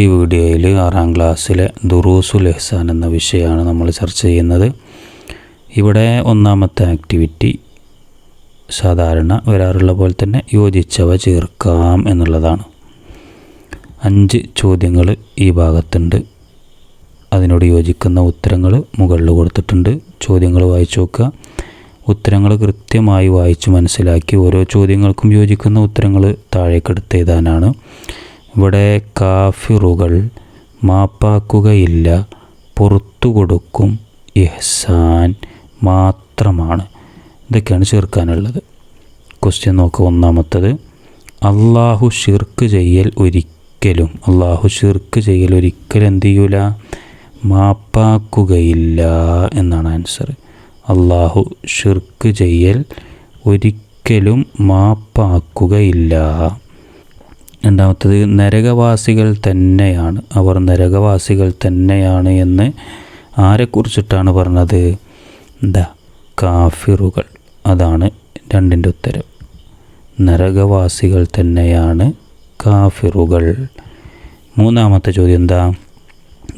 ഈ വീഡിയോയിൽ ആറാം ക്ലാസ്സിലെ ദുറൂസുൽ എഹ്സാൻ എന്ന വിഷയമാണ് നമ്മൾ ചർച്ച ചെയ്യുന്നത്. ഇവിടെ ഒന്നാമത്തെ ആക്ടിവിറ്റി സാധാരണ വരാറുള്ള പോലെ തന്നെ യോജിച്ചവ ചേർക്കാം എന്നുള്ളതാണ്. അഞ്ച് ചോദ്യങ്ങൾ ഈ ഭാഗത്തുണ്ട്. അതിനോട് യോജിക്കുന്ന ഉത്തരങ്ങൾ മുകളിൽ കൊടുത്തിട്ടുണ്ട്. ചോദ്യങ്ങൾ വായിച്ചു നോക്കുക. ഉത്തരങ്ങൾ കൃത്യമായി വായിച്ച് മനസ്സിലാക്കി ഓരോ ചോദ്യങ്ങൾക്കും യോജിക്കുന്ന ഉത്തരങ്ങൾ താഴേക്കെടുത്ത് എഴുതാനാണ്. ഇവിടെ കാഫിറുകൾ മാപ്പാക്കുകയില്ല. പുറത്തു കൊടുക്കും ഇഹ്സാൻ മാത്രമാണ്. ഇതൊക്കെയാണ് ചേർക്കാനുള്ളത്. ക്വസ്റ്റ്യൻ നോക്കുക ഒന്നാമത്തത്. അള്ളാഹു ഷിർക്ക് ചെയ്യൽ ഒരിക്കലും അള്ളാഹു ഷിർക്ക് ചെയ്യൽ ഒരിക്കലും എന്ത് ചെയ്യൂല? മാപ്പാക്കുകയില്ല എന്നാണ് ആൻസർ അള്ളാഹു ഷിർക്ക് ചെയ്യൽ ഒരിക്കലും മാപ്പാക്കുകയില്ല. രണ്ടാമത്തത് നരകവാസികൾ തന്നെയാണ്. അവർ നരകവാസികൾ തന്നെയാണ് എന്ന് ആരെക്കുറിച്ചിട്ടാണ് പറഞ്ഞത്? ദ കാഫിറുകൾ. അതാണ് രണ്ടിന്റെ ഉത്തരം. നരകവാസികൾ തന്നെയാണ് കാഫിറുകൾ. മൂന്നാമത്തെ ചോദ്യം എന്താ?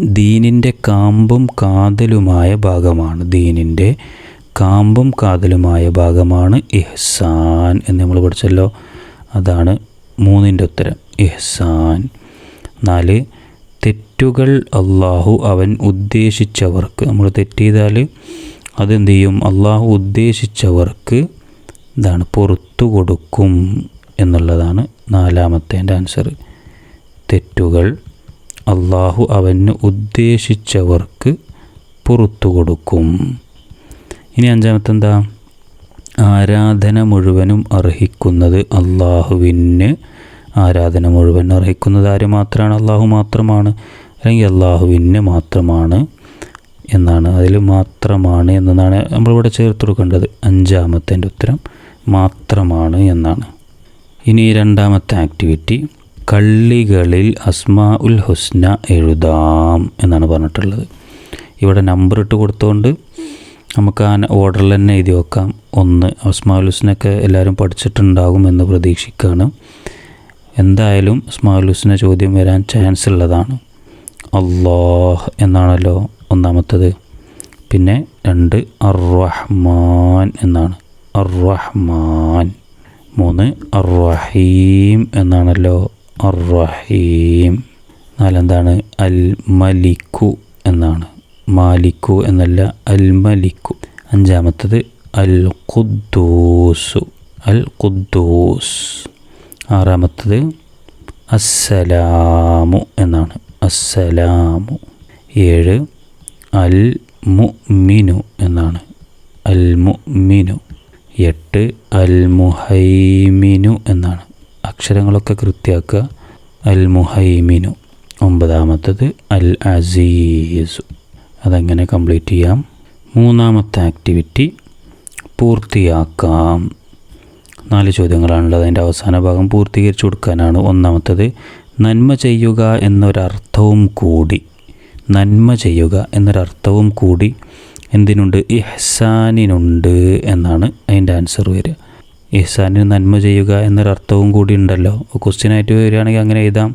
ദീനിന്റെ കാമ്പും കാതലുമായ ഭാഗമാണ്. ദീനിന്റെ കാമ്പും കാതലുമായ ഭാഗമാണ് ഇഹ്സാൻ എന്ന് നമ്മൾ പഠിച്ചല്ലോ. അതാണ് മൂന്നിന്റെ ഉത്തരം. ഇഹ്സാൻ നാല് തെറ്റുകൾ അള്ളാഹു അവൻ ഉദ്ദേശിച്ചവർക്ക്. നമ്മൾ തെറ്റെയ്താൽ അതെന്ത് ചെയ്യും? അള്ളാഹു ഉദ്ദേശിച്ചവർക്ക് ഇതാണ് പുറത്തു കൊടുക്കും എന്നുള്ളതാണ് നാലാമത്തെ ആൻസർ തെറ്റുകൾ അള്ളാഹു അവന് ഉദ്ദേശിച്ചവർക്ക് പുറത്തു കൊടുക്കും. ഇനി അഞ്ചാമത്തെ എന്താ ആരാധന മുഴുവനും അർഹിക്കുന്നത് അള്ളാഹുവിന് ആരാധന മുഴുവൻ അർഹിക്കുന്നത് ആര് മാത്രമാണ്? അള്ളാഹു മാത്രമാണ്. അല്ലെങ്കിൽ അള്ളാഹുവിന് മാത്രമാണ് എന്നാണ്. അതിൽ മാത്രമാണ് എന്നതാണ് നമ്മളിവിടെ ചേർത്ത് കൊടുക്കേണ്ടത്. അഞ്ചാമത്തെ ഉത്തരം മാത്രമാണ് എന്നാണ്. ഇനി രണ്ടാമത്തെ ആക്ടിവിറ്റി കള്ളികളിൽ അസ്മാ ഉൽ ഹുസ്ന എഴുതാം എന്നാണ് പറഞ്ഞിട്ടുള്ളത്. ഇവിടെ നമ്പർ ഇട്ട് കൊടുത്തുകൊണ്ട് നമുക്ക് ആ ഓർഡറിൽ തന്നെ എഴുതി വെക്കാം. ഒന്ന് അസ്മാ ഉൽ ഹുസ്നൊക്കെ എല്ലാവരും പഠിച്ചിട്ടുണ്ടാകും എന്ന് പ്രതീക്ഷിക്കുകയാണ്. എന്തായാലും അസ്മാഉൽ ഹുസ്ന ചോദ്യം വരാൻ ചാൻസ് ഉള്ളതാണ്. അള്ളാഹ് എന്നാണല്ലോ ഒന്നാമത്തത്. പിന്നെ രണ്ട് അർറഹ്മാൻ എന്നാണ്. അർറഹ്മാൻ. മൂന്ന് അർറഹീം എന്നാണല്ലോ. അർറഹീം. നാലെന്താണ്? അൽ മലിക്കു എന്നാണ്. മാലിക്കു എന്നല്ല അൽ മലിക്കു അഞ്ചാമത്തത് അൽ ഖുദ്ദൂസു അൽ ഖുദ്ദൂസ് ആറാമത്തത് അസ്സലാമു എന്നാണ്. അസ്സലാമു. ഏഴ് അൽ മുഅ്മിനു എന്നാണ്. അൽ മുഅ്മിനു എട്ട് അൽ മുഹൈമിനു എന്നാണ്. അക്ഷരങ്ങളൊക്കെ കൃത്യമാക്കുക അൽ മുഹൈമിനു ഒമ്പതാമത്തത് അൽ അസീസു അതങ്ങനെ കംപ്ലീറ്റ് ചെയ്യാം? മൂന്നാമത്തെ ആക്ടിവിറ്റി പൂർത്തിയാക്കാം. നാല് ചോദ്യങ്ങളാണുള്ളത്. അതിന്റെ അവസാന ഭാഗം പൂർത്തീകരിച്ചു കൊടുക്കാനാണ് ഒന്നാമത്തത്. നന്മ ചെയ്യുക എന്നൊരർത്ഥവും കൂടി. നന്മ ചെയ്യുക എന്നൊരർത്ഥവും കൂടി എന്തിനുണ്ട്? ഇഹ്സാനിനുണ്ട് എന്നാണ് അതിന്റെ ആൻസർ വരിക. ഇഹ്സാനിന് നന്മ ചെയ്യുക എന്നൊരർത്ഥവും കൂടി ഉണ്ടല്ലോ. ക്വസ്റ്റ്യനായിട്ട് വരികയാണെങ്കിൽ അങ്ങനെ എഴുതാം.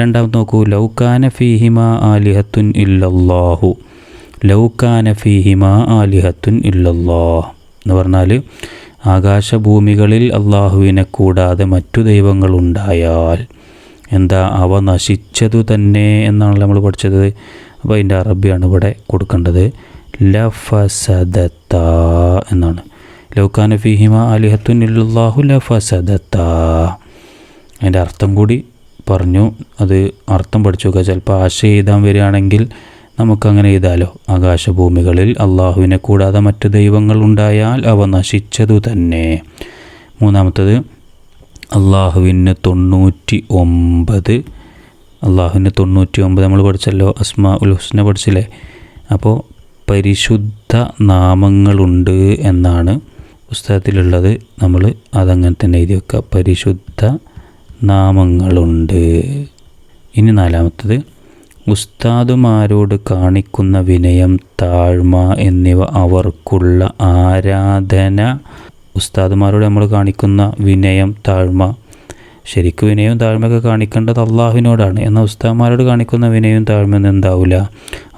രണ്ടാമത് നോക്കൂ. ലൗക്കാന ഫീഹിമ ആലിഹത്തുൻ ഇല്ലല്ലാഹു. ലൗക്കാന ഫീഹിമ ആലിഹത്തുൻ ഇല്ലല്ലാഹ് എന്ന് പറഞ്ഞാൽ ആകാശഭൂമികളിൽ അള്ളാഹുവിനെ കൂടാതെ മറ്റു ദൈവങ്ങളുണ്ടായാൽ എന്താ അവ നശിച്ചതു തന്നെ എന്നാണ് നമ്മൾ പഠിച്ചത്. അപ്പോൾ അതിന്റെ അറബിയാണ് ഇവിടെ കൊടുക്കേണ്ടത്. ലഫസദത്ത എന്നാണ്. ലൗക്കാന ഫിഹിമ അലിഹത്തുൻ ഇല്ലാഹു ലഫസദത്ത. അതിന്റെ അർത്ഥം കൂടി പറഞ്ഞു. അത് അർത്ഥം പഠിച്ചു നോക്കുക. ചിലപ്പോൾ ആശയം എഴുതാൻ വരികയാണെങ്കിൽ നമുക്കങ്ങനെ ചെയ്താലോ ആകാശഭൂമികളിൽ അള്ളാഹുവിനെ കൂടാതെ മറ്റ് ദൈവങ്ങൾ ഉണ്ടായാൽ അവ നശിച്ചതു തന്നെ. മൂന്നാമത്തത് അള്ളാഹുവിന് തൊണ്ണൂറ്റി ഒമ്പത് അള്ളാഹുവിന് തൊണ്ണൂറ്റി ഒമ്പത് നമ്മൾ പഠിച്ചല്ലോ അസ്മാ ഉൽ ഹുസ്ന പഠിച്ചില്ലേ? അപ്പോൾ പരിശുദ്ധ നാമങ്ങളുണ്ട് എന്നാണ് പുസ്തകത്തിലുള്ളത്. നമ്മൾ അതങ്ങനെ തന്നെ എഴുതി വെക്കുക. പരിശുദ്ധ നാമങ്ങളുണ്ട്. ഇനി നാലാമത്തത് ഉസ്താദുമാരോട് കാണിക്കുന്ന വിനയം താഴ്മ എന്നിവ അവർക്കുള്ള ആരാധന. ഉസ്താദുമാരോട് നമ്മൾ കാണിക്കുന്ന വിനയം താഴ്മ. ശരിക്കും വിനയവും താഴ്മയൊക്കെ കാണിക്കേണ്ടത് അള്ളാഹുവിനോടാണ്. എന്നാൽ ഉസ്താദുമാരോട് കാണിക്കുന്ന വിനയവും താഴ്മ എന്താവില്ല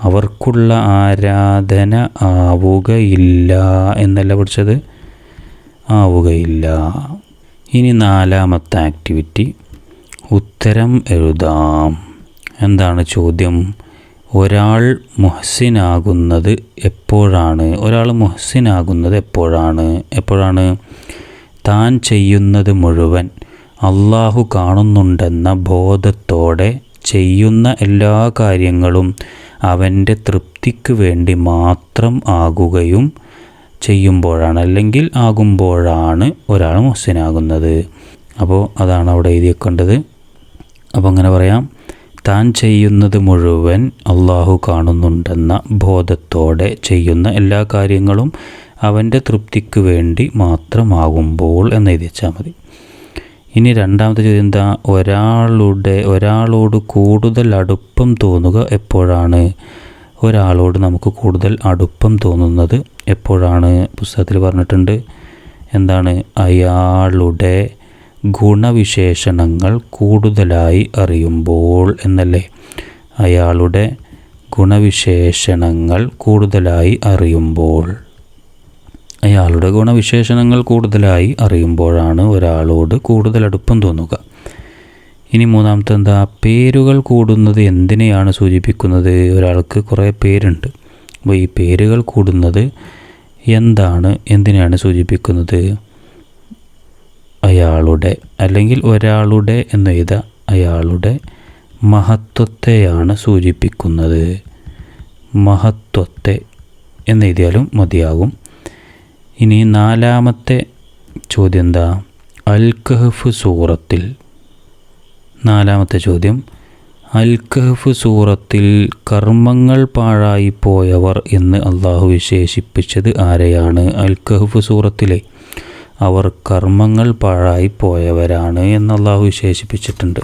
അവർക്കുള്ള ആരാധന ആവുകയില്ല. എന്നല്ല പഠിച്ചത്? ആവുകയില്ല. ഇനി നാലാമത്തെ ആക്ടിവിറ്റി. ഉത്തരം എഴുതാം. എന്താണ് ചോദ്യം? ഒരാൾ മുഹസിനാകുന്നത് എപ്പോഴാണ്? ഒരാൾ മുഹസിനാകുന്നത് എപ്പോഴാണ്? എപ്പോഴാണ്? താൻ ചെയ്യുന്നത് മുഴുവൻ അള്ളാഹു കാണുന്നുണ്ടെന്ന ബോധത്തോടെ ചെയ്യുന്ന എല്ലാ കാര്യങ്ങളും അവന്റെ തൃപ്തിക്ക് വേണ്ടി മാത്രം ആകുകയും ചെയ്യുമ്പോഴാണ് അല്ലെങ്കിൽ ആകുമ്പോഴാണ് ഒരാൾ മുഹസിനാകുന്നത് അപ്പോൾ അതാണ് അവിടെ എഴുതിയേക്കേണ്ടത്. അപ്പോൾ അങ്ങനെ പറയാം. താൻ ചെയ്യുന്നത് മുഴുവൻ അള്ളാഹു കാണുന്നുണ്ടെന്ന ബോധത്തോടെ ചെയ്യുന്ന എല്ലാ കാര്യങ്ങളും അവന്റെ തൃപ്തിക്ക് വേണ്ടി മാത്രമാകുമ്പോൾ എന്ന് എഴുതി വെച്ചാൽ മതി. ഇനി രണ്ടാമത്തെ ചോദ്യം എന്താ? ഒരാളുടെ ഒരാളോട് കൂടുതൽ അടുപ്പം തോന്നുക എപ്പോഴാണ്? ഒരാളോട് നമുക്ക് കൂടുതൽ അടുപ്പം തോന്നുന്നത് എപ്പോഴാണ്? പുസ്തകത്തിൽ പറഞ്ഞിട്ടുണ്ട്. എന്താണ്? അയാളുടെ ഗുണവിശേഷണങ്ങൾ കൂടുതലായി അറിയുമ്പോൾ എന്നല്ലേ? അയാളുടെ ഗുണവിശേഷണങ്ങൾ കൂടുതലായി അറിയുമ്പോൾ. അയാളുടെ ഗുണവിശേഷണങ്ങൾ കൂടുതലായി അറിയുമ്പോഴാണ് ഒരാളോട് കൂടുതൽ അടുപ്പം തോന്നുക. ഇനി മൂന്നാമത്തെ എന്താ? പേരുകൾ കൂടുന്നത് എന്തിനെയാണ് സൂചിപ്പിക്കുന്നത്? ഒരാൾക്ക് കുറേ പേരുണ്ട്. അപ്പോൾ ഈ പേരുകൾ കൂടുന്നത് എന്താണ്? എന്തിനെയാണ് സൂചിപ്പിക്കുന്നത്? അയാളുടെ അല്ലെങ്കിൽ ഒരാളുടെ എന്ന് എഴുതുക അയാളുടെ മഹത്വത്തെയാണ് സൂചിപ്പിക്കുന്നത്. മഹത്വത്തെ എന്നെഴുതിയാലും മതിയാകും. ഇനി നാലാമത്തെ ചോദ്യം എന്താ അൽ സൂറത്തിൽ നാലാമത്തെ ചോദ്യം. അൽ സൂറത്തിൽ കർമ്മങ്ങൾ പാഴായിപ്പോയവർ എന്ന് അള്ളാഹു വിശേഷിപ്പിച്ചത് ആരെയാണ്? അൽ സൂറത്തിലെ അവർ കർമ്മങ്ങൾ പാഴായി പോയവരാണ് എന്ന് വിശേഷിപ്പിച്ചിട്ടുണ്ട്.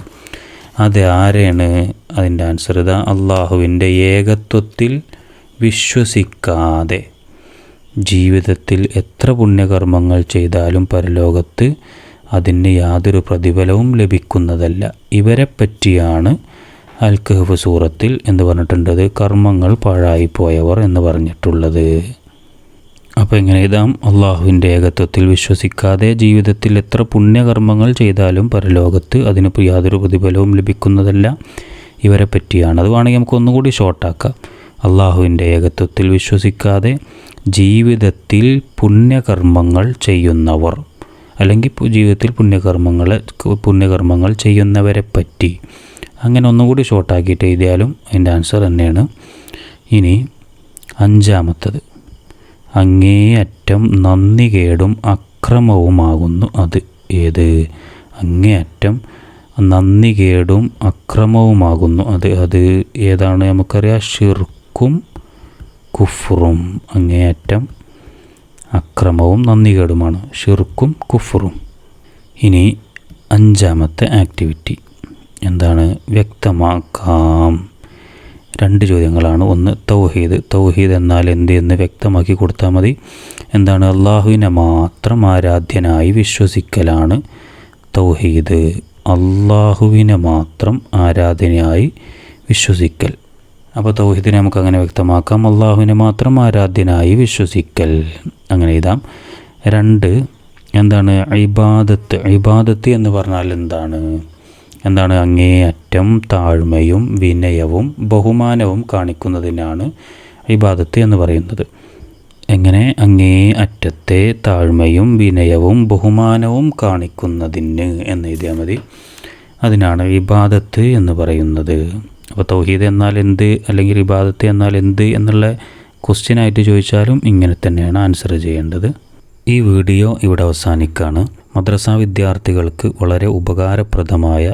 അത് ആരെയാണ് അതിന്റെ ആൻസർ ഇതാ അള്ളാഹുവിന്റെ ഏകത്വത്തിൽ വിശ്വസിക്കാതെ ജീവിതത്തിൽ എത്ര പുണ്യകർമ്മങ്ങൾ ചെയ്താലും പരലോകത്ത് അതിന് യാതൊരു പ്രതിഫലവും ലഭിക്കുന്നതല്ല. ഇവരെ പറ്റിയാണ് അൽ സൂറത്തിൽ എന്ന് പറഞ്ഞിട്ടുണ്ടത് കർമ്മങ്ങൾ പാഴായിപ്പോയവർ എന്ന് പറഞ്ഞിട്ടുള്ളത്. അപ്പോൾ എങ്ങനെ എഴുതാം അള്ളാഹുവിന്റെ ഏകത്വത്തിൽ വിശ്വസിക്കാതെ ജീവിതത്തിൽ എത്ര പുണ്യകർമ്മങ്ങൾ ചെയ്താലും പരലോകത്ത് അതിന് യാതൊരു പ്രതിഫലവും ലഭിക്കുന്നതല്ല. ഇവരെ പറ്റിയാണ്. അത് വേണമെങ്കിൽ നമുക്ക് ഒന്നുകൂടി ഷോർട്ടാക്കാം അള്ളാഹുവിന്റെ ഏകത്വത്തിൽ വിശ്വസിക്കാതെ ജീവിതത്തിൽ പുണ്യകർമ്മങ്ങൾ ചെയ്യുന്നവർ അല്ലെങ്കിൽ ജീവിതത്തിൽ പുണ്യകർമ്മങ്ങൾ പുണ്യകർമ്മങ്ങൾ ചെയ്യുന്നവരെ പറ്റി. അങ്ങനെ ഒന്നുകൂടി ഷോർട്ടാക്കിയിട്ട് എഴുതിയാലും അതിന്റെ ആൻസർ തന്നെയാണ്. ഇനി അഞ്ചാമത്തത്. അങ്ങേയറ്റം നന്ദി കേടും അക്രമവുമാകുന്നു അത്. ഏത്? അങ്ങേയറ്റം നന്ദി കേടും അക്രമവുമാകുന്നു അത്. അത് ഏതാണ് നമുക്കറിയാം? ഷിർക്കും കുഫറും. അങ്ങേയറ്റം അക്രമവും നന്ദി കേടുമാണ് ഷിർക്കും കുഫറും. ഇനി അഞ്ചാമത്തെ ആക്ടിവിറ്റി. എന്താണ്? വ്യക്തമാക്കാം. രണ്ട് ചോദ്യങ്ങളാണ്. ഒന്ന് തൗഹീദ്. തൗഹീദ് എന്നാൽ എന്ത് എന്ന് വ്യക്തമാക്കി കൊടുത്താൽ മതി. എന്താണ്? അള്ളാഹുവിനെ മാത്രം ആരാധ്യനായി വിശ്വസിക്കലാണ് തൗഹീദ്. അള്ളാഹുവിനെ മാത്രം ആരാധനയായി വിശ്വസിക്കൽ. അപ്പോൾ തൗഹീദിനെ നമുക്ക് അങ്ങനെ വ്യക്തമാക്കാം. അള്ളാഹുവിനെ മാത്രം ആരാധ്യനായി വിശ്വസിക്കൽ. അങ്ങനെ എഴുതാം. രണ്ട് എന്താണ്? ഇബാദത്ത്. ഇബാദത്ത് എന്ന് പറഞ്ഞാൽ എന്താണ്? എന്താണ് അങ്ങേയറ്റം താഴ്മയും വിനയവും ബഹുമാനവും കാണിക്കുന്നതിനാണ് ഇബാദത്ത് എന്ന് പറയുന്നത്. എങ്ങനെ? അങ്ങേ അറ്റത്തെ താഴ്മയും വിനയവും ബഹുമാനവും കാണിക്കുന്നതിന് എന്ന് എഴുതിയാൽ മതി. അതിനാണ് ഇബാദത്ത് എന്ന് പറയുന്നത്. അപ്പോൾ തൗഹീദ് എന്നാൽ എന്ത്? അല്ലെങ്കിൽ ഇബാദത്ത് എന്നാൽ എന്ത് എന്നുള്ള ക്വസ്റ്റ്യനായിട്ട് ചോദിച്ചാലും ഇങ്ങനെ തന്നെയാണ് ആൻസർ ചെയ്യേണ്ടത്. ഈ വീഡിയോ ഇവിടെ അവസാനിക്കുകയാണ് മദ്രസ വിദ്യാർത്ഥികൾക്ക് വളരെ ഉപകാരപ്രദമായ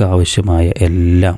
ആവശ്യമായ എല്ലാം